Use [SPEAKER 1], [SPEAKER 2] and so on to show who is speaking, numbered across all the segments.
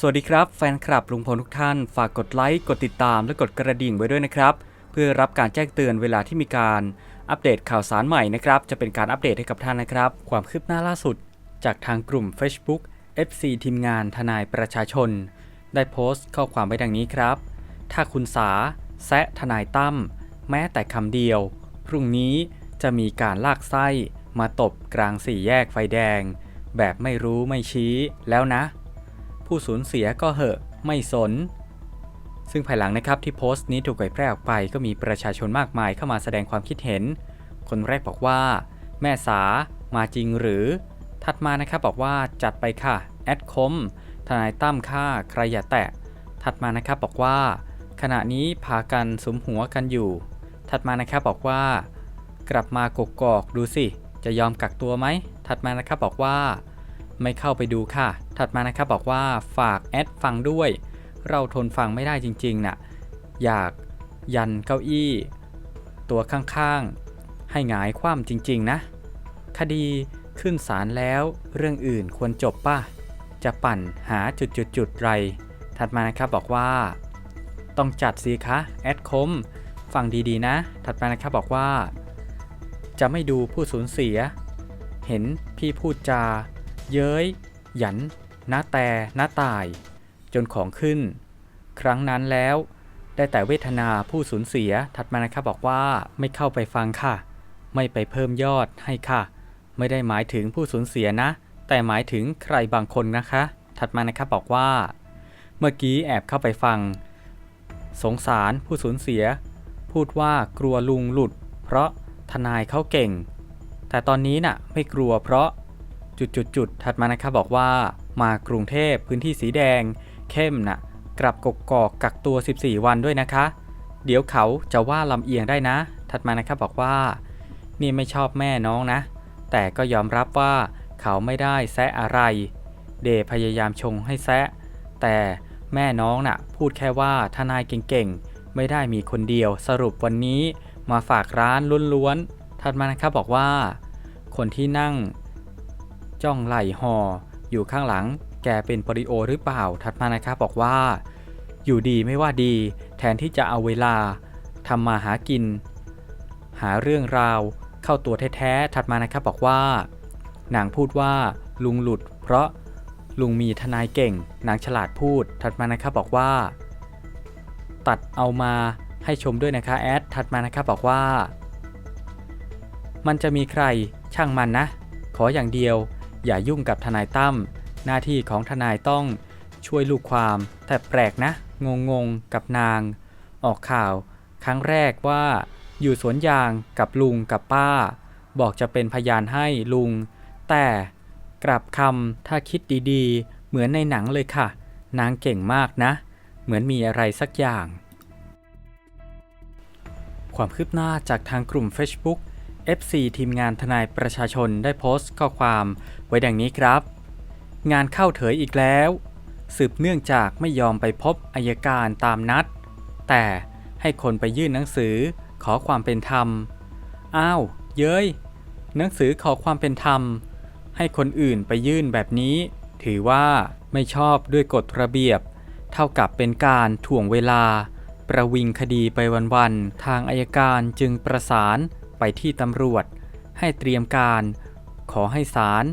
[SPEAKER 1] สวัสดีครับแฟนคลับลุงพลทุกท่าน ฝากกดไลค์ กดติดตามและกดกระดิ่งไว้ด้วยนะครับ เพื่อรับการแจ้งเตือนเวลาที่มีการอัปเดตข่าวสารใหม่นะครับ จะเป็นการอัปเดตให้กับท่านนะครับ ความคืบหน้าล่าสุด จากทางกลุ่ม Facebook FC ทีมงานทนายประชาชน ได้โพสต์ข้อความไว้ดังนี้ครับ ถ้าคุณสาแซะทนายตั้มแม้แต่คำเดียว พรุ่งนี้จะมีการลากไส้มาตบกลางสี่แยกไฟแดง แบบไม่รู้ไม่ชี้แล้วนะ ผู้สูญเสียก็เหอะไม่สน ซึ่งภายหลังนะครับที่โพสต์นี้ถูกเผยแพร่ออกไปก็มีประชาชนมากมายเข้ามาแสดงความคิดเห็น คนแรกบอกว่า แม่สามาจริงหรือ ถัดมานะครับบอกว่าจัดไปค่ะแอดคมทนายตั้มค่าใครอย่าแตะ ถัดมานะครับบอกว่า ขณะนี้พากันสมหัวกันอยู่ ถัดมานะครับบอกว่า กลับมากกอกดูสิ จะยอมกักตัวไหม ถัดมานะครับบอกว่า ไม่เข้าไปดูค่ะ ถัดมานะครับบอกว่าฝากแอดฟังด้วย เราทนฟังไม่ได้จริงๆน่ะ อยากยันเก้าอี้ ตัวข้างๆ ให้หงายคว่ำจริงๆนะ คดีขึ้นศาลแล้วเรื่องอื่นควรจบป่ะ จะปั่นหาจุดๆๆไร ถัดมานะครับบอกว่า ต้องจัดสิคะแอดคม ฟังดีๆนะ ถัดมานะครับบอกว่า จะไม่ดูผู้สูญเสีย เห็นพี่พูดจา เย้ย หยันน้าแต่น้าตาย จนของขึ้น ครั้งนั้นแล้ว ได้แต่เวทนาผู้สูญเสียถัดมานะครับบอกว่าไม่เข้าไปฟังค่ะ ไม่ไปเพิ่มยอดให้ค่ะ ไม่ได้หมายถึงผู้สูญเสียนะ แต่หมายถึงใครบางคนนะคะ ถัดมานะครับบอกว่า เมื่อกี้แอบเข้าไปฟัง สงสารผู้สูญเสีย พูดว่ากลัวลุงหลุด เพราะทนายเขาเก่ง แต่ตอนนี้น่ะไม่กลัวเพราะ จุดๆๆถัดมานะครับบอกว่ามากรุงเทพพื้นที่สีแดง เข้มน่ะกลับกกกอกกักตัว 14 วันด้วยนะคะ เดี๋ยวเขาจะว่าลำเอียงได้นะ ถัดมานะครับบอกว่า นี่ไม่ชอบแม่น้องนะ แต่ก็ยอมรับว่าเขาไม่ได้แซะอะไร เดพยายามชงให้แซะ แต่แม่น้องน่ะพูดแค่ว่าทนายเก่งๆ ไม่ได้มีคนเดียวสรุปวันนี้มาฝากร้านล้วนๆถัดมานะครับบอกว่า คนที่นั่ง จ้องไหล่หออยู่ข้างหลัง แกเป็นปริโอหรือเปล่า ถัดมานะครับบอกว่า อยู่ดีไม่ว่าดี แทนที่จะเอาเวลาทำมาหากิน หาเรื่องราว เข้าตัวแท้ๆถัดมานะครับบอกว่า นางพูดว่าลุงหลุด เพราะลุงมีทนายเก่ง นางฉลาดพูด ถัดมานะครับบอกว่า ตัดเอามาให้ชมด้วยนะคะแอดถัดมานะครับบอกว่า มันจะมีใครช่างมันนะ ขออย่างเดียว อย่ายุ่งกับทนายตั้มหน้าที่ของทนายต้องช่วยลูกความ แต่แปลกนะ งงงๆกับนาง ออกข่าว ครั้งแรกว่า อยู่สวนยางกับลุงกับป้า บอกจะเป็นพยานให้ลุง แต่กลับคำถ้าคิดดีๆ เหมือนในหนังเลยค่ะ นางเก่งมากนะ เหมือนมีอะไรสักอย่าง ความคืบหน้าจากทางกลุ่ม Facebook FC ทีมงานทนายประชาชนได้โพสต์ข้อความไว้ดังนี้ครับ งานเข้าเถยอีกแล้ว สืบเนื่องจากไม่ยอมไปพบอายการตามนัด แต่ให้คนไปยื่นหนังสือขอความเป็นธรรม อ้าว เย้ย หนังสือขอความเป็นธรรม ให้คนอื่นไปยื่นแบบนี้ ถือว่าไม่ชอบด้วยกฎระเบียบ เท่ากับเป็นการถ่วงเวลา ประวิงคดีไปวันๆ ทางอายการจึงประสาน ไปที่ตำรวจ ให้เตรียมการ ขอให้ศาล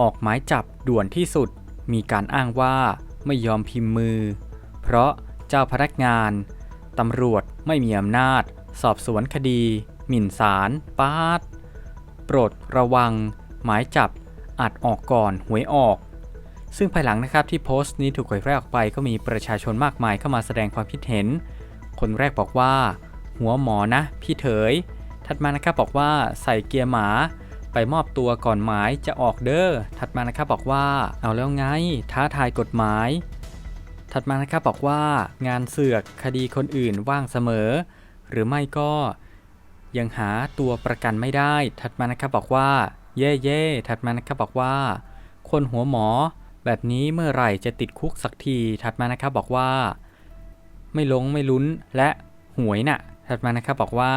[SPEAKER 1] ออกหมายจับด่วนที่สุด มีการอ้างว่าไม่ยอมพิมพ์มือ เพราะเจ้าพนักงาน ตำรวจไม่มีอำนาจ สอบสวนคดี หมิ่นศาลปาดโปรดระวัง หมายจับอาจออกก่อนหวยออก ซึ่งภายหลังนะครับที่โพสต์นี้ถูกเผยแพร่ออกไปก็มีประชาชนมากมายเข้ามาแสดงความคิดเห็น คนแรกบอกว่า หัวหมอนะ พี่เถย ถัดมานะครับบอกว่าใส่เกียร์หมาไปมอบตัวก่อนหมายจะออกเด้อ ถัดมานะครับบอกว่าเอาแล้วไง ท้าทายกฎหมาย ถัดมานะครับบอกว่างานเสือกคดีคนอื่นว่างเสมอ หรือไม่ก็ยังหาตัวประกันไม่ได้ ถัดมานะครับบอกว่า เย่เย่ถัดมานะครับบอกว่า คนหัวหมอ แบบนี้เมื่อไหร่จะติดคุกสักที ถัดมานะครับบอกว่า ไม่ลงไม่ลุ้นและหวยน่ะ ถัดมานะครับบอกว่า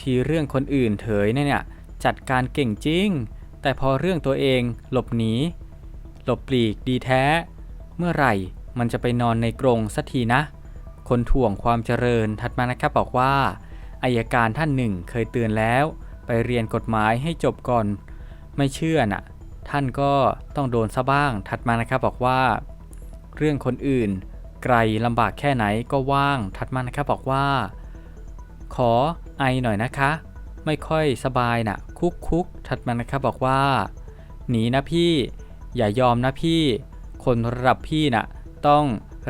[SPEAKER 1] ที่เรื่องคนอื่นเถยเนี่ยจัดการเก่งจริง แต่พอเรื่องตัวเองหลบหนี หลบปลีกดีแท้ เมื่อไหร่มันจะไปนอนในกรงสักทีนะ คนถ่วงความเจริญถัดมานะครับบอกว่าอายการท่านหนึ่งเคยเตือนแล้ว ไปเรียนกฎหมายให้จบก่อน ไม่เชื่อน่ะ ท่านก็ต้องโดนซะบ้าง ถัดมานะครับบอกว่า เรื่องคนอื่น ไกลลำบากแค่ไหนก็ว่าง ถัดมานะครับบอกว่า ขอ ไอหน่อยนะคะ ไม่ค่อยสบายน่ะ คุกคุกถัดมานะครับบอกว่า หนีนะพี่ อย่ายอมนะพี่ คนระดับพี่น่ะ ต้อง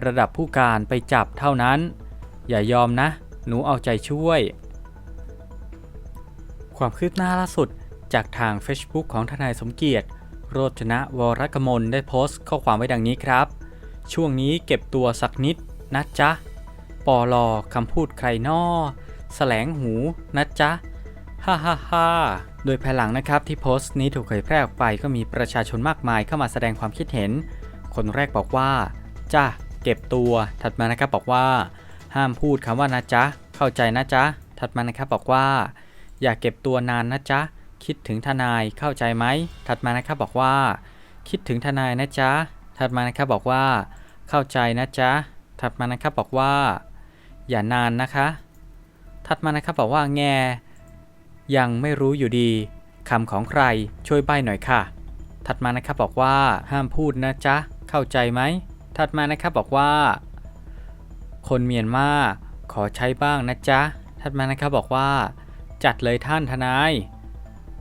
[SPEAKER 1] ระดับผู้การไปจับเท่านั้น อย่ายอมนะ หนูเอาใจช่วย ความคืบหน้าล่าสุดจากทาง Facebook ของทนายสมเกียรติ โรจนะวรกมลได้โพสต์ข้อความไว้ดังนี้ครับ ช่วงนี้เก็บตัวสักนิดนะจ๊ะปอลอคำพูดใครนอ แสลงหูนะจ๊ะฮ่าฮ่าฮ่าโดยภายหลังนะครับที่โพสต์นี้ถูกเผยแพร่ออกไปก็มีประชาชนมากมายเข้ามาแสดงความคิดเห็น คนแรกบอกว่า จ้าเก็บตัว ถัดมานะครับบอกว่า ห้ามพูดคำว่านะจ๊ะ เข้าใจนะจ๊ะ ถัดมานะครับบอกว่า อย่าเก็บตัวนานนะจ๊ะ คิดถึงทนายเข้าใจไหม ถัดมานะครับบอกว่า คิดถึงทนายนะจ๊ะ ถัดมานะครับบอกว่า เข้าใจนะจ๊ะ ถัดมานะครับบอกว่า อย่านานนะคะ ถัดมานะครับบอกว่าแงยังไม่รู้อยู่ดีคำของใครช่วยใบ้หน่อยค่ะ ถัดมานะครับบอกว่าห้ามพูดนะจ๊ะ เข้าใจไหม ถัดมานะครับบอกว่า คนเมียนมาขอใช้บ้างนะจ๊ะ ถัดมานะครับบอกว่า จัดเลยท่านทนาย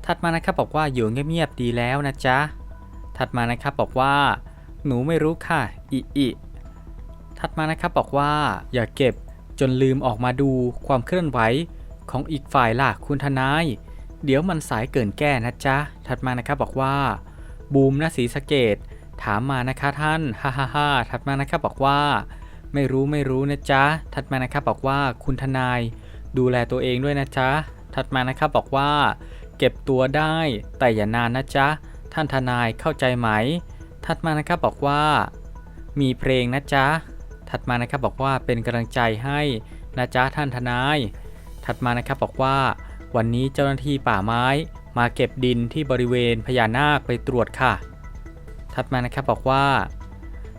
[SPEAKER 1] ถัดมานะครับบอกว่าอยู่เงียบๆดีแล้วนะจ๊ะ ถัดมานะครับบอกว่า หนูไม่รู้ค่ะ อิอิถัดมานะครับบอกว่า อย่าเก็บ จนลืมออกมาดูความเคลื่อนไหวของอีกฝ่ายล่ะคุณทนาย เดี๋ยวมันสายเกินแก้นะจ๊ะ ถัดมานะครับบอกว่า บูมนะสีสะเกต ถามมานะคะท่าน ฮ่าฮ่าฮ่าถัดมานะครับบอกว่า ไม่รู้ไม่รู้นะจ๊ะ ถัดมานะครับบอกว่าคุณทนาย ดูแลตัวเองด้วยนะจ๊ะ ถัดมานะครับบอกว่า เก็บตัวได้แต่อย่านานนะจ๊ะ ท่านทนายเข้าใจไหม ถัดมานะครับบอกว่า มีเพลงนะจ๊ะ ถัดมานะครับบอกว่าเป็นกำลังใจให้นะจ๊ะท่านทนาย ถัดมานะครับบอกว่า วันนี้เจ้าหน้าที่ป่าไม้ มาเก็บดินที่บริเวณพญานาคไปตรวจค่ะ ถัดมานะครับบอกว่า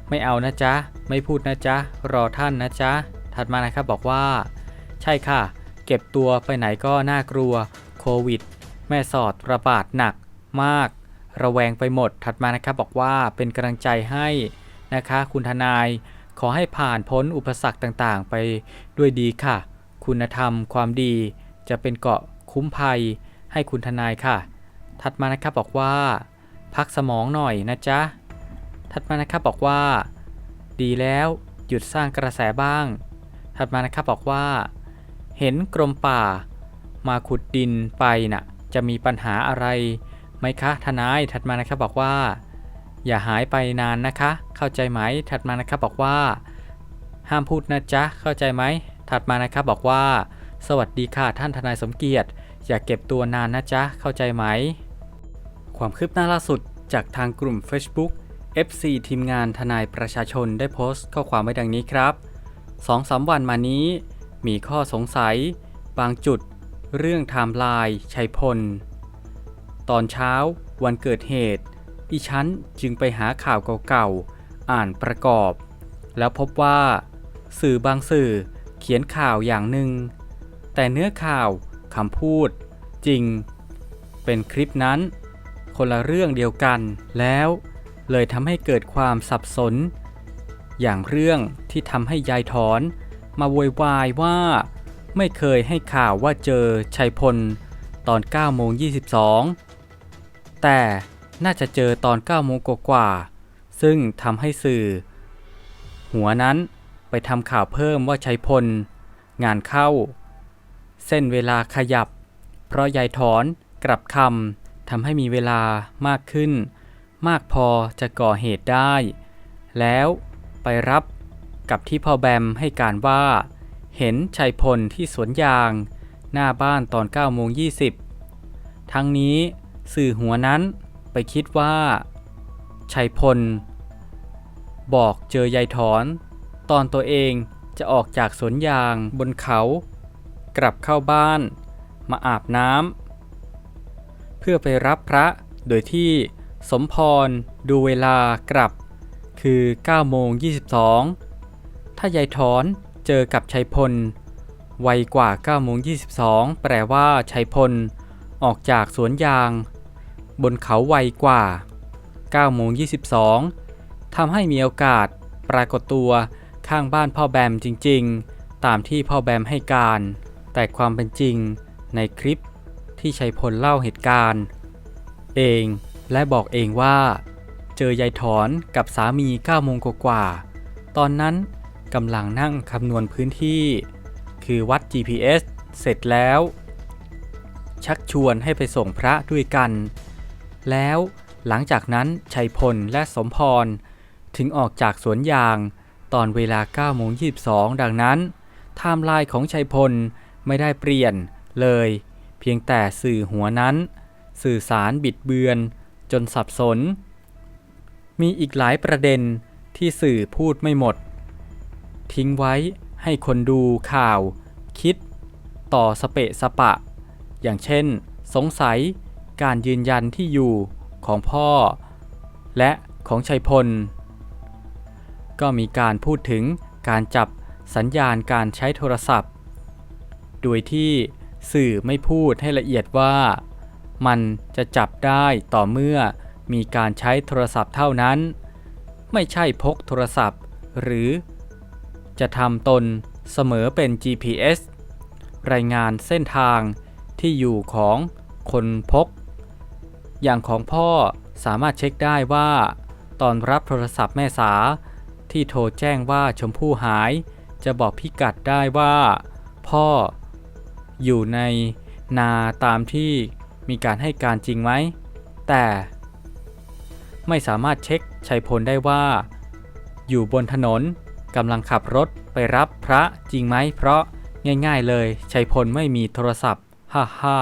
[SPEAKER 1] ไม่เอานะจ๊ะไม่พูดนะจ๊ะรอท่านนะจ๊ะถัดมานะครับบอกว่า ใช่ค่ะ เก็บตัวไปไหนก็น่ากลัวโควิด แม่สอดระบาดหนักมาก ระแวงไปหมดถัดมานะครับบอกว่าเป็นกำลังใจให้นะคะ คุณทนาย ขอให้ผ่านพ้นอุปสรรคต่างๆ ไปด้วยดีค่ะ คุณธรรมความดี จะเป็นเกาะคุ้มภัย ให้คุณทนายค่ะ ถัดมานะครับบอกว่า พักสมองหน่อยนะจ๊ะ ถัดมานะครับบอกว่า ดีแล้วหยุดสร้างกระแสบ้าง ถัดมานะครับบอกว่า เห็นกรมป่า มาขุดดินไปน่ะ จะมีปัญหาอะไรไหมคะทนาย ถัดมานะครับบอกว่า อย่าหายไปนานนะคะ เข้าใจไหม ถัดมานะครับบอกว่า ห้ามพูดนะจ๊ะ เข้าใจไหม ถัดมานะครับบอกว่า สวัสดีค่ะท่านทนายสมเกียรติ อย่าเก็บตัวนานนะจ๊ะ เข้าใจไหม ความคืบหน้าล่าสุดจากทางกลุ่ม Facebook FC ทีมงานทนายประชาชนได้โพสต์ข้อความไว้ดังนี้ครับ2-3วันมานี้ มีข้อสงสัย บางจุด เรื่องไทม์ไลน์ชัยพล ตอนเช้าวันเกิดเหตุ อีฉันจึงไปหาข่าวเก่าๆ อ่านประกอบ แล้วพบว่า สื่อบางสื่อเขียนข่าวอย่างหนึ่ง แต่เนื้อข่าวคำพูด จริง เป็นคลิปนั้น คนละเรื่องเดียวกันแล้วเลยทำให้เกิดความสับสน อย่างเรื่องที่ทำให้ยายถอน มาโวยวายว่า ไม่เคยให้ข่าวว่าเจอชัยพลตอน9โมง22 แต่ น่าจะเจอตอน9โมงกว่าๆซึ่งทำให้สื่อ หัวนั้นไปทำข่าวเพิ่มว่าชัยพล งานเข้า เส้นเวลาขยับ เพราะยายถอนกลับคำทำให้มีเวลามากขึ้น มากพอจะก่อเหตุได้ แล้วไปรับกับที่พ่อแบมให้การว่า เห็นชัยพลที่สวนยาง หน้าบ้านตอน9โมง20 ทั้งนี้สื่อหัวนั้น ไปคิดว่าชัยพล บอกเจอยายถอน ตอนตัวเองจะออกจากสวนยางบนเขา กลับเข้าบ้าน มาอาบน้ำเพื่อไปรับพระโดยที่สมพรดูเวลากลับ คือ9โมง22 ถ้ายายถอนเจอกับชัยพล ไวกว่า9โมง22 แปลว่าชัยพล ออกจากสวนยาง บนเขาไวกว่า9โมง22ทำให้มีโอกาสปรากฏตัวข้างบ้านพ่อแบมจริงๆ ตามที่พ่อแบมให้การ แต่ความเป็นจริงในคลิปที่ชัยพลเล่าเหตุการณ์ เองและบอกเองว่า เจอยายถอนกับสามี9โมงกว่า ตอนนั้นกำลังนั่งคำนวณพื้นที่ คือวัด GPS เสร็จแล้ว ชักชวนให้ไปส่งพระด้วยกัน แล้วหลังจากนั้นชัยพลและสมพร ถึงออกจากสวนยาง ตอนเวลา9โมง22 ดังนั้นไทม์ไลน์ของชัยพลไม่ได้เปลี่ยนเลย เพียงแต่สื่อหัวนั้น สื่อสารบิดเบือนจนสับสน มีอีกหลายประเด็นที่สื่อพูดไม่หมด ทิ้งไว้ให้คนดูข่าว คิด ต่อสเปะสปะ อย่างเช่น สงสัย การยืนยันที่อยู่ของพ่อ และของชัยพล ก็มีการพูดถึงการจับสัญญาณการใช้โทรศัพท์ โดยที่สื่อไม่พูดให้ละเอียดว่า มันจะจับได้ต่อเมื่อมีการใช้โทรศัพท์เท่านั้น ไม่ใช่พกโทรศัพท์ หรือ จะทำตนเสมอเป็น GPS รายงานเส้นทางที่อยู่ของคนพก อย่างของพ่อสามารถเช็คได้ว่า ตอนรับโทรศัพท์แม่สา ที่โทรแจ้งว่าชมพู่หาย จะบอกพิกัดได้ว่า พ่อ อยู่ในนาตามที่มีการให้การจริงไหม แต่ ไม่สามารถเช็คชัยพลได้ว่า อยู่บนถนนกำลังขับรถไปรับพระจริงไหม เพราะง่ายๆเลยชัยพลไม่มีโทรศัพท์ ฮ่าฮ่า